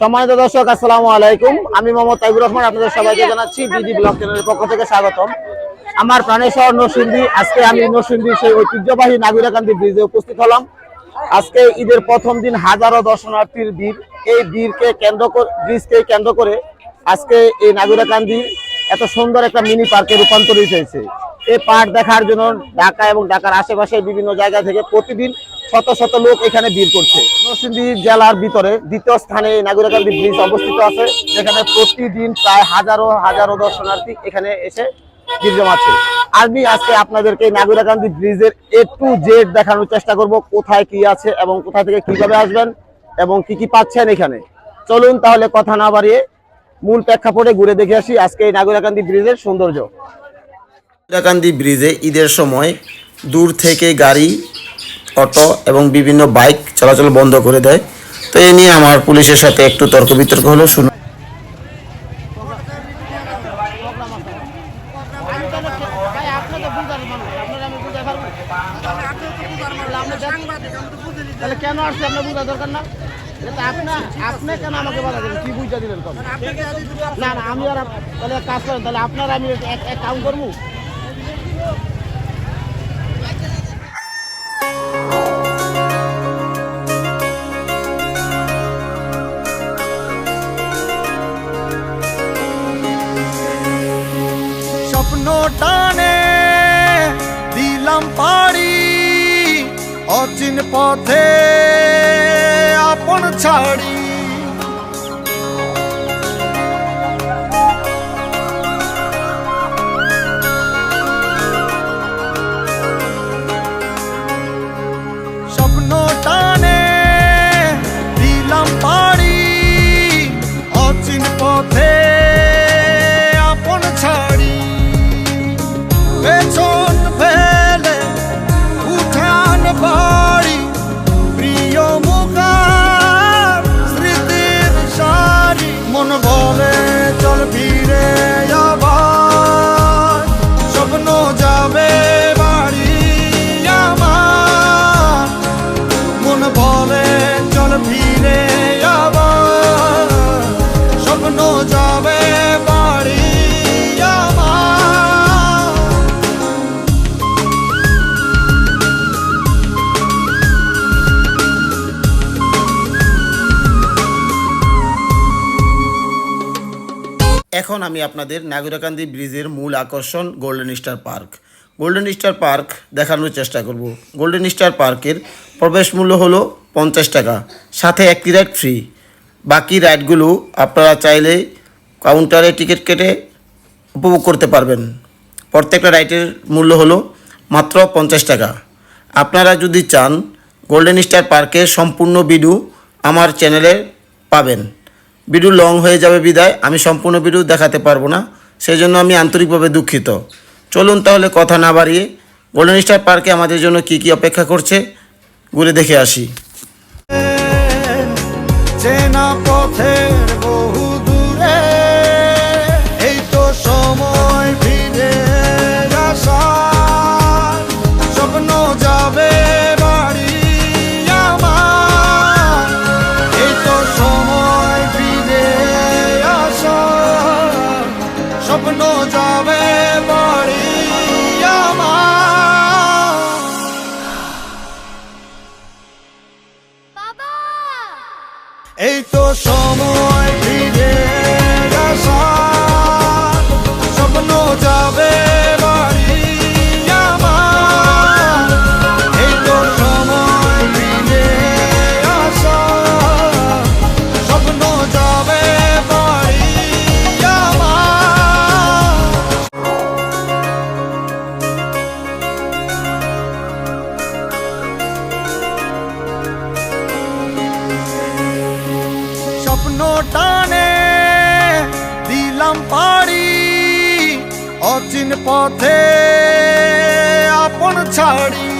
সম্মানিত দর্শক, আসসালামু আলাইকুম। আমি মোহাম্মদ তাইবুর রহমান, আপনাদের সবাইকে জানাচ্ছি বিডি ব্লগ চ্যানেলের পক্ষ থেকে স্বাগতম। আমার প্রাণের শহর নরসিংদী, আজকে আমি নরসিংদীর সেই ঐতিহ্যবাহী নাগিরাকান্দি ব্রিজে উপস্থিত হলাম। আজকে ঈদের প্রথম দিন হাজারো দর্শনার্থীর ভিড়। এই ভিড়কে কেন্দ্র করে, ব্রিজকে কেন্দ্র করে আজকে এই নাগিরাকান্দি এত সুন্দর একটা মিনি পার্কে রূপান্তরিত হয়েছে। এই পার্ক দেখার জন্য ঢাকা এবং ঢাকার আশেপাশে বিভিন্ন জায়গা থেকে প্রতিদিন শত শত লোক এখানে ভিড় করছে। নরসিংদী জেলার ভিতরে দ্বিতীয় স্থানে নাগরিকান্দি ব্রিজ অবস্থিত আছে, যেখানে প্রতিদিন প্রায় হাজারো হাজারো দর্শনার্থী এখানে এসে ভিড় জমাচ্ছে। আমি আজকে আপনাদেরকে নাগরিকান্দি ব্রিজের এ টু জেড দেখানোর চেষ্টা করব, কোথায় কি আছে এবং কোথা থেকে কীভাবে আসবেন এবং কি কি পাচ্ছেন এখানে। চলুন তাহলে কথা না বাড়িয়ে মূল প্রেক্ষাপটে ঘুরে দেখে আসি আজকে এই নাগরিকান্দি ব্রিজের সৌন্দর্য। ইন্দিরাকান্দি ব্রিজে ঈদের সময় দূর থেকে গাড়ি, অটো এবং বিভিন্ন বাইক চলাচল বন্ধ করে দেয়। তো এ নিয়ে আমার পুলিশের সাথে একটু তর্ক বিতর্ক হলো শুনুন কেন আপনার দরকার আমি তাহলে কাজ করেন, তাহলে আপনার আমি এক কাম করব। অচিন পথে আপন ছাড়ি এখন আমি আপনাদের নাগরাকান্দি ব্রিজের মূল আকর্ষণ Golden Star Park Golden Star Park দেখানোর চেষ্টা করব। গোল্ডেন স্টার পার্কের প্রবেশ মূল্য হলো পঞ্চাশ টাকা। সাথে একটি রাইড ফ্রি বাকি রাইডগুলো আপনারা চাইলে কাউন্টারে টিকিট কেটে উপভোগ করতে পারবেন। প্রত্যেকটা রাইডের মূল্য হলো মাত্র পঞ্চাশ টাকা। আপনারা যদি চান গোল্ডেন স্টার পার্কের সম্পূর্ণ ভিডিও আমার চ্যানেলে পাবেন। ভিডিও লং হয়ে যাবে বিদায়। আমি সম্পূর্ণ ভিডিও দেখাতে পারব না। সেই জন্য আমি আন্তরিকভাবে দুঃখিত। চলুন তাহলে কথা না বাড়িয়ে গোল্ডেন স্টার পার্কে আমাদের জন্য কি কি অপেক্ষা করছে ঘুরে দেখে আসি। চেনা পথের এই তো সময় ফিরে ছাড়ি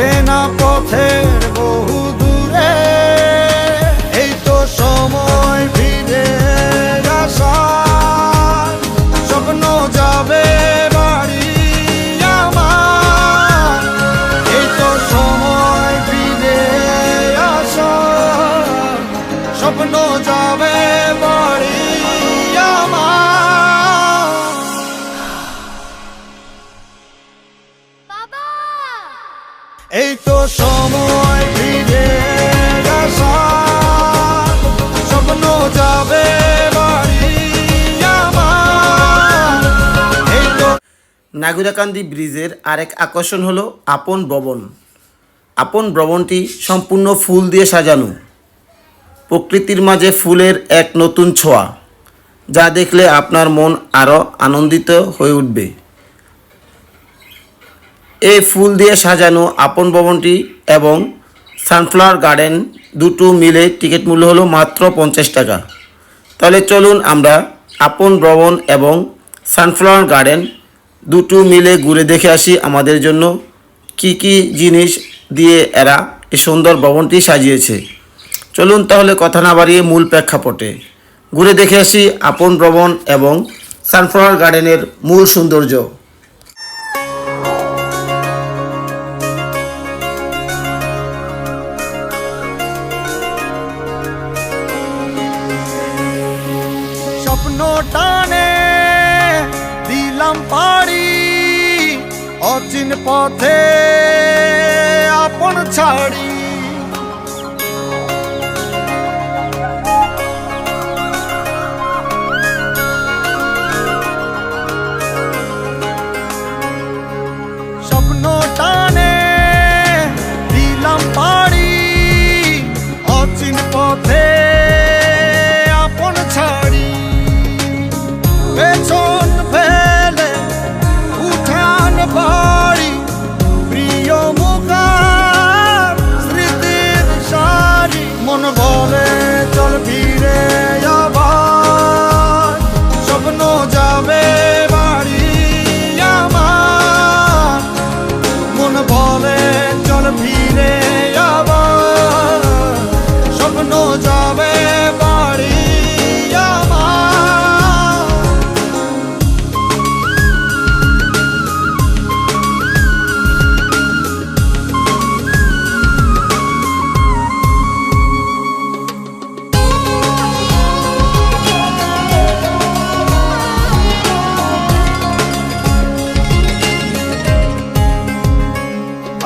চেনা পথের নাগুরাকান্দি ব্রিজের আরেক আকর্ষণ হলো আপন ভবন। আপন ভবনটি সম্পূর্ণ ফুল দিয়ে সাজানো। প্রকৃতির মাঝে ফুলের এক নতুন ছোঁয়া, যা দেখলে আপনার মন আরও আনন্দিত হয়ে উঠবে। এই ফুল দিয়ে সাজানো আপন ভবনটি এবং সানফ্লাওয়ার গার্ডেন দুটো মিলে টিকিট মূল্য হলো মাত্র পঞ্চাশ টাকা। তাহলে চলুন আমরা আপন ভবন এবং সানফ্লাওয়ার গার্ডেন দুটো মিলে ঘুরে দেখে আসি আমাদের জন্য কি কি জিনিস দিয়ে এরা এই সুন্দর ভবনটি সাজিয়েছে। চলুন তাহলে কথা না বাড়িয়ে মূল প্রেক্ষাপটে। ঘুরে দেখে আসি আপন ভবন এবং সানফ্লাওয়ার গার্ডেনের মূল সৌন্দর্য। পথে আপন ছাড়ি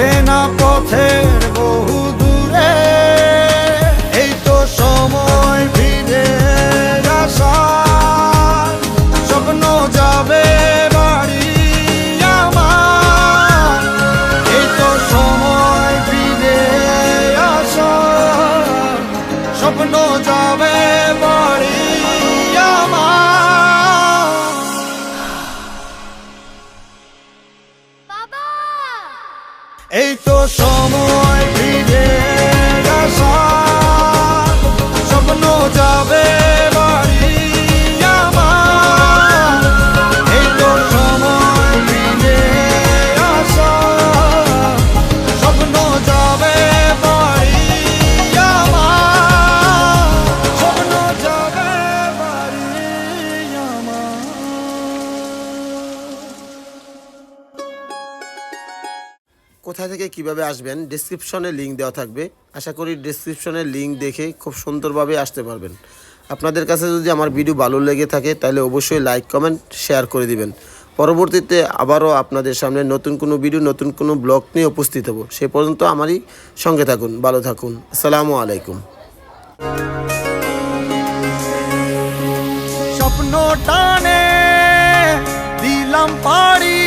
চেনা পথের বহু এই তো সময় থেকে কীভাবে আসবেন ডিসক্রিপশনে লিঙ্ক দেওয়া থাকবে। আশা করি ডিসক্রিপশনের লিঙ্ক দেখে খুব সুন্দরভাবে আসতে পারবেন। আপনাদের কাছে যদি আমার ভিডিও ভালো লেগে থাকে, তাহলে অবশ্যই লাইক কমেন্ট শেয়ার করে দিবেন। পরবর্তীতে আবারও আপনাদের সামনে নতুন কোনো ভিডিও নতুন কোনো ব্লগ নিয়ে উপস্থিত হব। সে পর্যন্ত আমারই সঙ্গে থাকুন, ভালো থাকুন। আসসালামু আলাইকুম। স্বপ্ন দিলাম পাড়ি